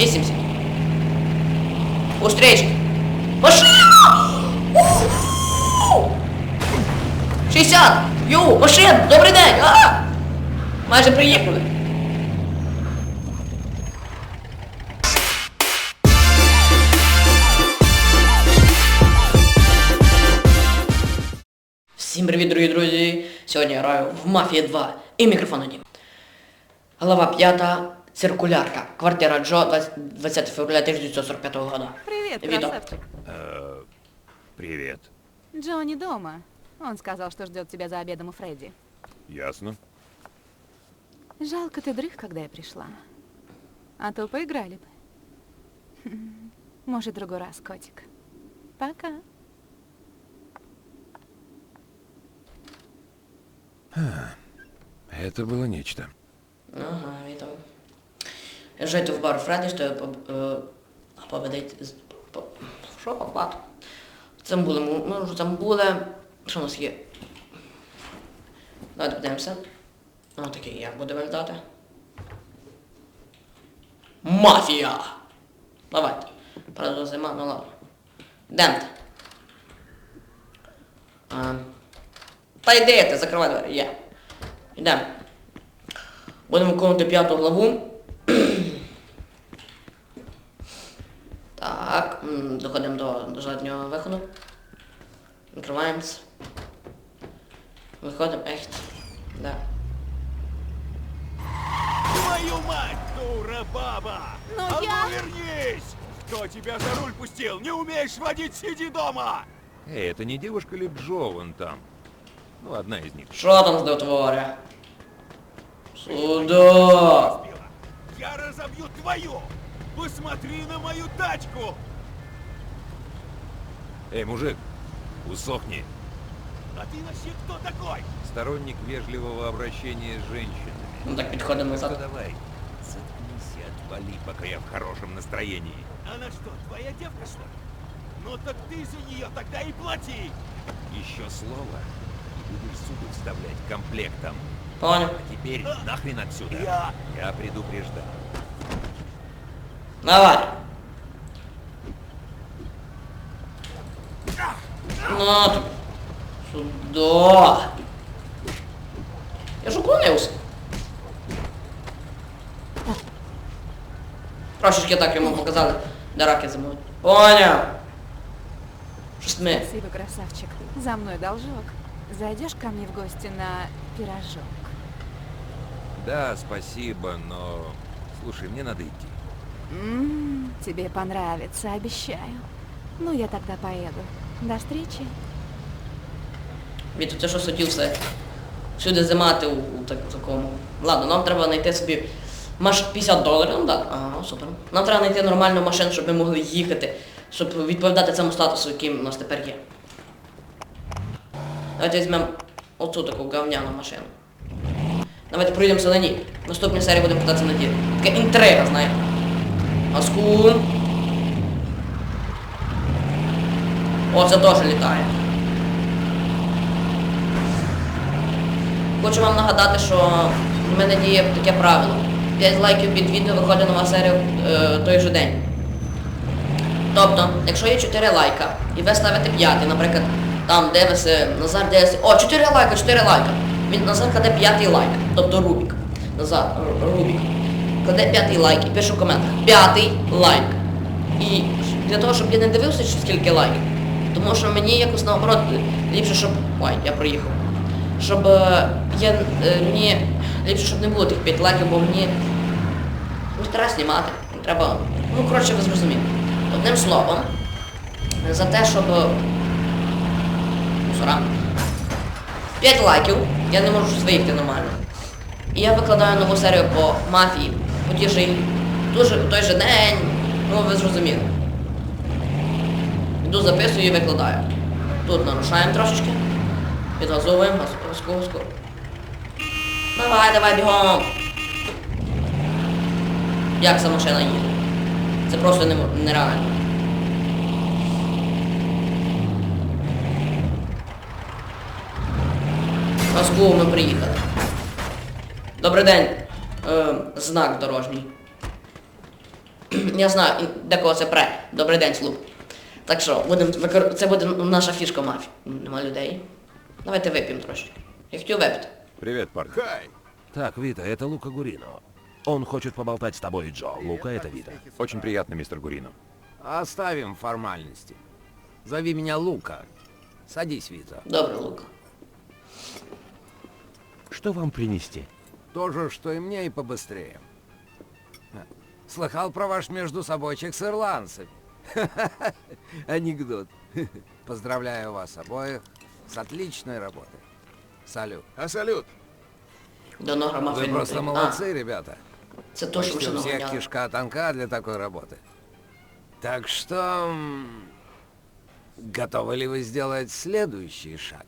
80. Устрічки. Машина! У! 60! Йоу, машин! Добрий день! А! Майже приїхали. Всім привіт, дорогі друзі! Сьогодні я граю в Мафія 2 і мікрофон один. Глава 5. Циркулярка. Квартира Джо, 20 20 февраля 1945 года. Привет, Видно. красавчик. Э, Привет. Джо не дома. Он сказал, что ждет тебя за обедом у Фредди. Ясно. Жалко ты дрых, когда я пришла. А то поиграли бы. Может, другой раз, котик. Пока. Это было нечто. Ага, вітаю. Жити в бар Фредді, що. Що оплату? Це були, ми вже там були. Що у нас є? Давайте подивимося. Ось такий як буде виглядати. Мафія! Давайте. Правда, зима, ну ладно. Демте. Та йди закривай двері, є. Йдемо. Будемо виконувати п'яту главу. Так, доходимо до, до заднього виходу. Відкриваємося. Виходимо, echt. Да. Твою мать, дура баба! Ну а я- ну вернись! Кто тебя за руль пустил? Не умеешь водить, сиди дома! Эй, это не девушка ли Джо вон там? Ну, одна из них. Що там здотворя? Сюда! Разбила. Я разобью твою! Посмотри на мою тачку! Эй, мужик, усохни. А ты вообще кто такой? Сторонник вежливого обращения с женщинами. Ну так підходимо Ну-ка назад. давай, заткнись и отвали, пока я в хорошем настроении. Она что, твоя девка, что ли? Ну так ты за нее тогда и плати! Еще слово, и будешь зубы вставлять комплектом. Понял. А теперь нахрен отсюда. Я- Я предупреждал. Давай. На тобі. Сюда. Я ж уклонився. Трошечки так йому показали, де раки зимують. Поняв. Щось ми. Спасибо, красавчик. За мной должок. Зайдешь ко мне в гости на пирожок? Да, спасибо, но... Слушай, мне надо идти. М, тебе понравится, обещаю. Ну, я тогда поеду. До. Віту, ти що хотів все? Всюди зимати у, у так, такому. Ладно, нам треба знайти собі маш 50 доларів, ну так. Ага, супер. Нам треба знайти нормальну машину, щоб ми могли їхати, щоб відповідати цьому статусу, який у нас тепер є. Давайте візьмемо оцю таку говняну машину. Давайте пройдемося на ній. Наступній серії будемо кататися на тій. Така інтрига, знаєте. Аскун. О, це теж літає. Хочу вам нагадати, що в мене діє таке правило. 5 лайків під відео виходить нова серія е, той же день. Тобто, якщо є 4 лайка, і ви ставите 5, наприклад, там дивиться, Назар дивиться, о, 4 лайка, 4 лайка. Він Назар кладе п'ятий лайк, тобто Рубік. Назар, Рубік. Кладе п'ятий лайк і пише в коментах. П'ятий лайк. І для того, щоб я не дивився, скільки лайків. Тому що мені якось наоборот ліпше, щоб... Ой, я проїхав. Щоб е, я е, мені ліпше, щоб не було тих 5 лайків, бо мені не треба знімати. Не треба. Ну, коротше, ви зрозуміли. Одним словом, за те, щоб. Мусора. 5 лайків, я не можу виїхати нормально. І я викладаю нову серію по мафії, по ті дуже той же день, ну ви зрозуміли. Йду записую і викладаю. Тут нарушаємо трошечки. Підгазовуємо, газ, газку, газку. Давай, давай, бігом. Як ця машина їде? Це просто нереально. Газку ми приїхали. Добрий день. Е, знак дорожній. Я знаю, декого це пре. Добрий день, слуп. Так що, будем, викор- це буде наша фішка мафії. Нема людей. Давайте вип'ємо трошки. Я хотів випити. Привет, парни. Хай! Так, Вита, это Лука Гурино. Он хочет поболтать с тобой, Джо. Лука, это Вита. Очень приятно, мистер Гурино. Оставим формальности. Зови меня Лука. Садись, Вита. Добре, Лука. Что вам принести? То же, что и мне, и побыстрее. Ха. Слыхал про ваш междусобойчик с ирландцами. Анекдот. Поздравляю вас обоих с отличной работой. Салют. А салют! Давно грама Вы просто молодцы, ребята. Це то, що у всех наганяли. кишка тонка для такой работы. Так что... Готовы ли вы сделать следующий шаг?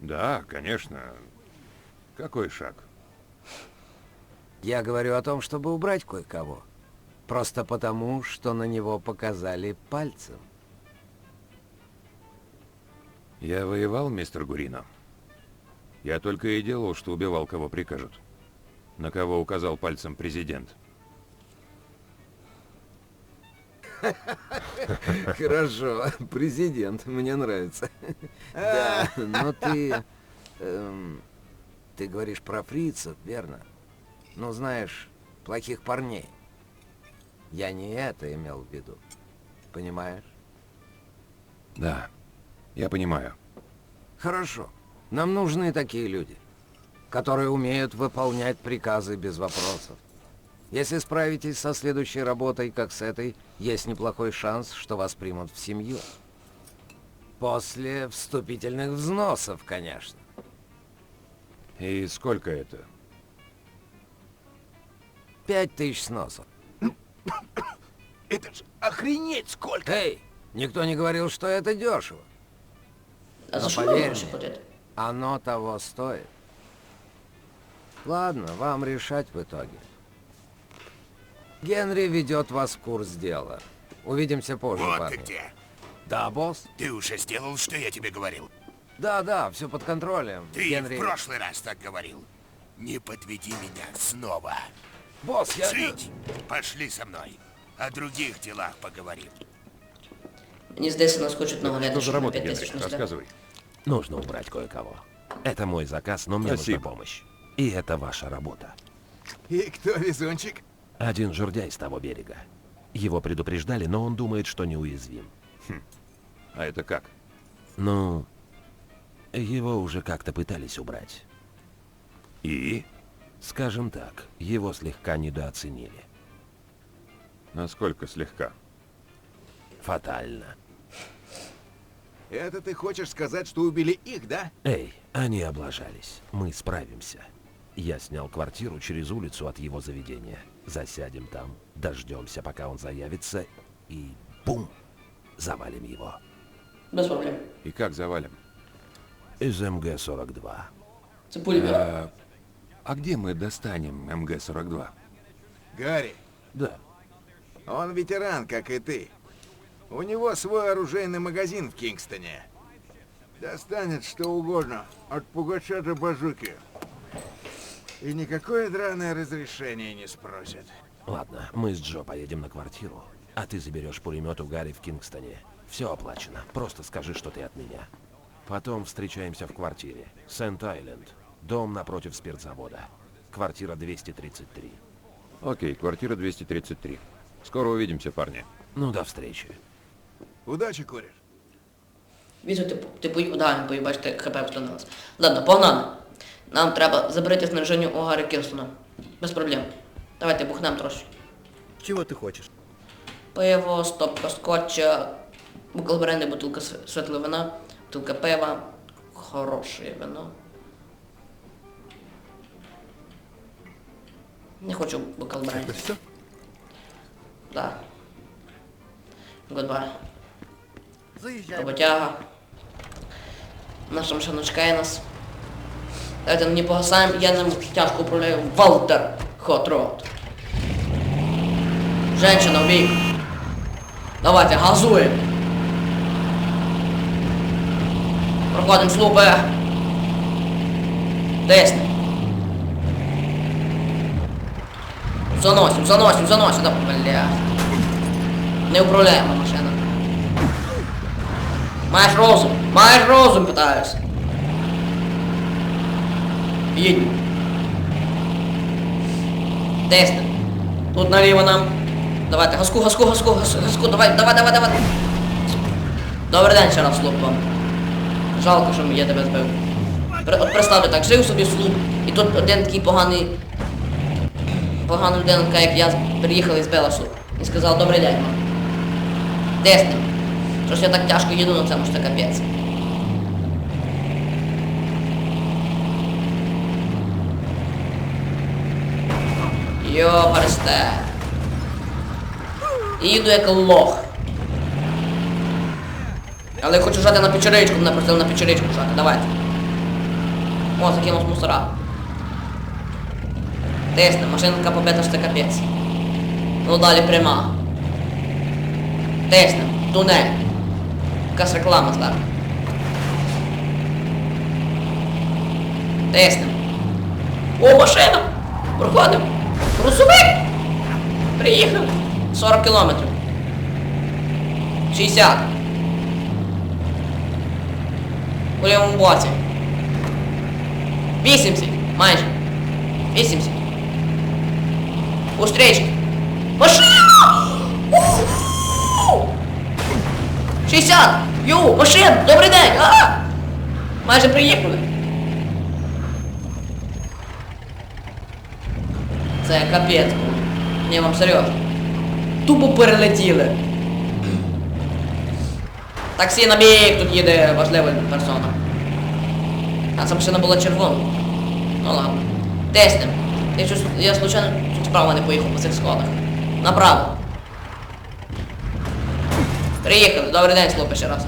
Да, конечно. Какой шаг? Я говорю о том, чтобы убрать кое-кого. Просто потому, что на него показали пальцем. Я воевал, мистер Гурино. Я только и делал, что убивал, кого прикажут. На кого указал пальцем президент. Хорошо, президент, мне нравится. Да, но ты... эм, ты говоришь про фрицев, верно? Ну, знаешь, плохих парней. Я не это имел в виду. Понимаешь? Да, я понимаю. Хорошо. Нам нужны такие люди, которые умеют выполнять приказы без вопросов. Если справитесь со следующей работой, как с этой, есть неплохой шанс, что вас примут в семью. После вступительных взносов, конечно. И сколько это? Пять тысяч сносов. Это ж охренеть сколько! Эй, никто не говорил, что это дешево. А за нам поверь мне. Оно того стоит. Ладно, вам решать в итоге. Генри ведет вас в курс дела. Увидимся позже, Вот парни. ты где. Да, босс? Ты уже сделал, что я тебе говорил. Да, да, все под контролем. Ты Генри... в прошлый раз так говорил. Не подведи меня снова. Босс, я... Жить! Пошли со мной. О других делах поговорим. Мені здається, нас хочуть наганяти, Что за на работа, 5 Генрих? не. Рассказывай. Нужно убрать кое-кого. Это мой заказ, но мне Спасибо. нужна помощь. И это ваша работа. И кто везунчик? Один журдяй с того берега. Его предупреждали, но он думает, что неуязвим. А это как? Ну, его уже как-то пытались убрать. И? Скажем так, его слегка недооценили. Насколько слегка? Фатально. Это ты хочешь сказать, что убили их, да? Эй, они облажались. Мы справимся. Я снял квартиру через улицу от его заведения. Засядем там, дождемся, пока он заявится, и бум! Завалим его. Без проблем. И как завалим? Из МГ-42. Це пулемет. А, а где мы достанем МГ-42? Гарри, Да. Он ветеран, как и ты. У него свой оружейный магазин в Кингстоне. Достанет что угодно, от пугача до базуки. И никакое драное разрешение не спросит. Ладно, мы с Джо поедем на квартиру, а ты заберешь пулемет у Гарри в Кингстоне. Все оплачено. Просто скажи, что ты от меня. Потом встречаемся в квартире. Сент-Айленд. Дом напротив спиртзавода. Квартира 233. Окей, квартира 233. Скоро увидимся, парни. Ну, до встречи. Удачи, куришь? Візу, ти, ти. Да, поїбач, ти хп встановилось. Ладно, погнали. Нам треба забрати снаряження у Гаррі Кірстона. Без проблем. Давайте бухнем трошки. Чего ты хочешь? Пиво, стопка скотча, бокал бренди, бутилка св- світлого вина, бутилка пива. Хороше вино. Не хочу бокал бренди. Все? Да. Гудбай. Роботяга. Наша машина чекає нас. Давайте не погасаємо, я ним тяжко управляю. Валтер Rod. Женщина в бік. Давайте, газуємо. Проходимо слупи. Тисни. Заносим, заносим, заносим. Да, бля. Неуправляема машина. Маєш розум? Маєш розум, питаюся. Їдь. Тесни. Тут наліво нам. Давайте, газку, газку, газку, газку, давай, давай, давай, давай. Добрий день ще раз, слуп вам. Жалко, що я тебе збив. От представте так, жив собі слуп, і тут один такий поганий. Погана людина, така як я, приїхала і збила слуп. І сказав, добрий день. Тесни. Щось я так тяжко їду що це капець. Йо, пересте. І їду як лох. Але я хочу жати на печеричку, мене просили на печеричку жати, давайте. О, закинув мусора. Тисне, машинка побита, що це капець. Ну далі пряма. Тисне, тунель. Якась реклама стара. Тисне. О, машина! Проходимо! Грузовик! Приїхали! 40 кілометрів. 60. У лівому боці. 80. Майже. 80. У стрічки. Машина! У! 60! Йоу, машин! Добрий день! А! Майже приїхали. Це капець. був. Ні, вам серйозно. Тупо перелетіли. Таксі на бік, тут їде важлива персона. А ця машина була червона. Ну ладно. Теснем. Я, я случайно тут справа не поїхав по цих сходах. Направо. Приїхали. Добрий день, хлопці, ще раз.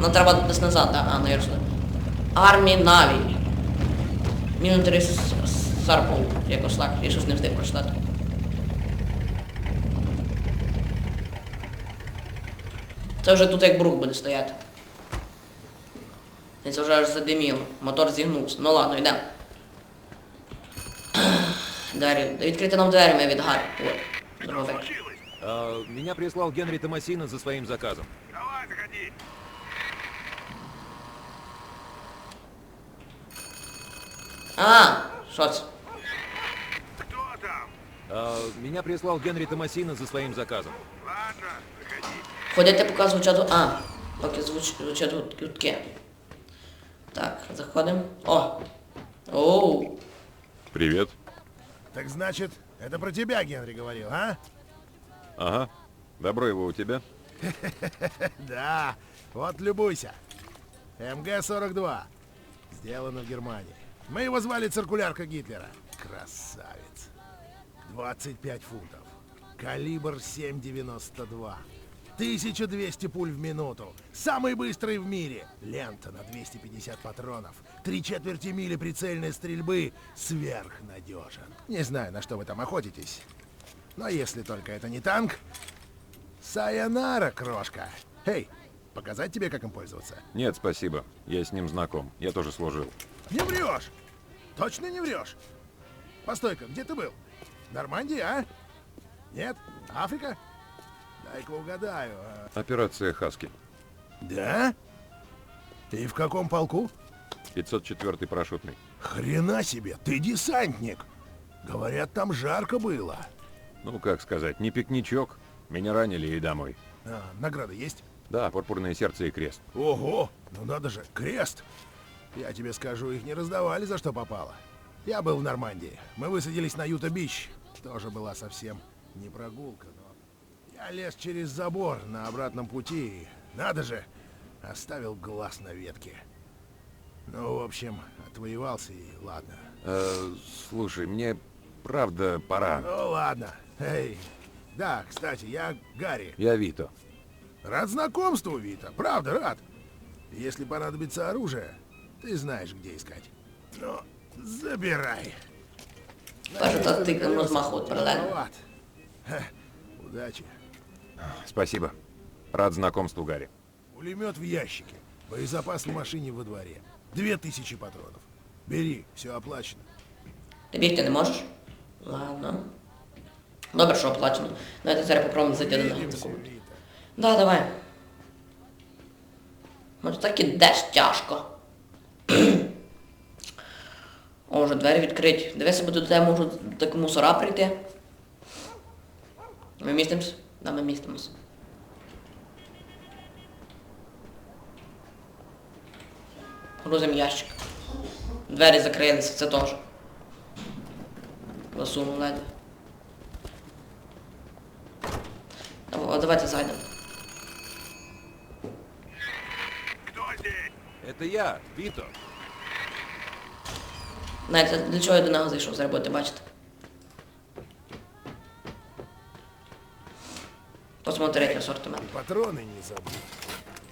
Ну треба десь назад, да? а, наверх сюди. Армі Наві. Мінутері Сарпов. Якось так. Я щось не встиг прочитати. Це вже тут як брук буде стояти. Це вже аж задиміло. Мотор зігнувся. Ну ладно, йдемо. Двері. Відкрити нам двері ми від Гаррі. От. Дробовик. А, меня прислал Генри Томасина за своим заказом. Давай, заходи. А, що це? Кто там? А, меня прислал Генри Томасина за своим заказом. Ладно, заходи. Ходять, я показую чату. А, поки звуч, звучать гуд- гудки. Так, заходимо. О! Оу! Привет. Так значит, это про тебя Генри говорил, а? Ага. Добро его у тебя? Да, вот любуйся. МГ-42. Сделано в Германии. Мы его звали циркулярка Гитлера. Красавец. 25 фунтов. Калибр 7,92. 1200 пуль в минуту. Самый быстрый в мире. Лента на 250 патронов. Три четверти мили прицельной стрельбы. Сверхнадежен. Не знаю, на что вы там охотитесь. Но если только это не танк... Сайонара, крошка. Эй, показать тебе, как им пользоваться? Нет, спасибо. Я с ним знаком. Я тоже служил. Не врешь! Точно не врешь? Постой-ка, где ты был? Нормандия, а? Нет? Африка? Дай-ка угадаю. а- Операция «Хаски». Да? И в каком полку? 504 парашютный. Хрена себе, ты десантник! Говорят, там жарко было. Ну, как сказать, не пикничок. Меня ранили и домой. А, награда есть? Да, пурпурное сердце и крест. Ого, ну надо же, крест. Я тебе скажу, их не раздавали за что попало. Я был в Нормандии. Мы высадились на Юта-Бич. Тоже была совсем не прогулка, но... Я лез через забор на обратном пути и, надо же, оставил глаз на ветке. Ну, в общем, отвоевался и ладно. Э, слушай, мне правда пора. Ну, ладно. Эй, да, кстати, я Гарри. Я Вито. Рад знакомству, Вита. Правда, рад. Если понадобится оружие, ты знаешь, где искать. Ну, забирай. Каже, та ти розмахують паралельно. Виноват. Ха, Удачи. Спасибо. Рад знакомству, Гарри. Пулемет в ящике. Боезапас в машине во дворе. Две тысячи патронов. Бери, все оплачено. Ти бігти не можеш? Ладно. Добре, що оплачено. Давайте зараз попробуємо зайти до закупити. Вита. Да, давай. Може так ідеш тяжко. О, вже двері відкриті. Дивися, бо до тебе можуть так мусора прийти. Ми містимось? Да, ми містимось. Грузим ящик. Двері закрилися, це теж. Засунув ледве. Давай- Давайте зайдемо. Это я, Вито. Знаєте, для чого я до нього зайшов, зараз будете бачити. Посмотрите асортимент. И патроны не забудь.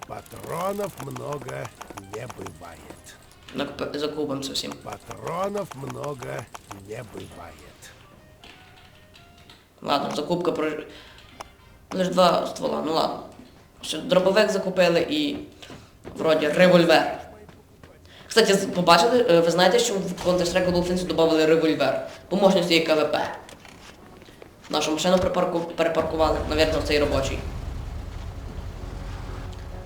Патронов много не бывает. Накупи- Закупимося всім. Патронов много не бывает. Ладно, закупка про. Лиш два ствола, ну ладно. Ще дробовик закупили і вроді револьвер. Кстати, побачили, е, ви знаєте, що в Counter-Strike Global Offensive додали револьвер по мощності і КВП. Нашу машину перепаркували, навірно, цей робочий.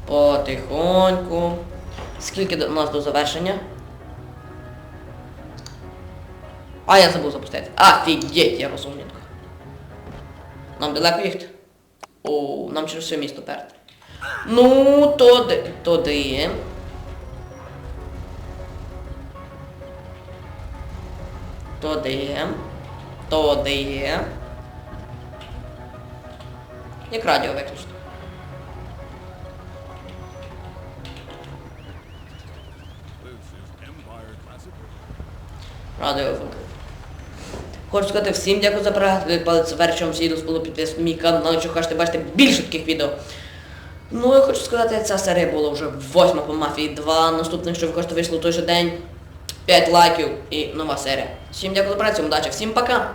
Потихоньку. Скільки у нас до завершення? А, я забув запустити. Офігеть, я розумненько. Нам далеко їхати? О, нам через все місто перти. Ну, туди. Туди. Туди. Туди. Як радіо виключно. Радіо вимкнути. Хочу сказати всім дякую за перегляд. Палець вверх, вам всі підписати на мій канал, якщо хочете бачити більше таких відео. Ну я хочу сказати, ця серія була вже восьма по Мафії 2. Наступне, що ви хочете вийшло в той же день. 5 лайків і нова серія. Всім дякую за працю, удачі, всім пока!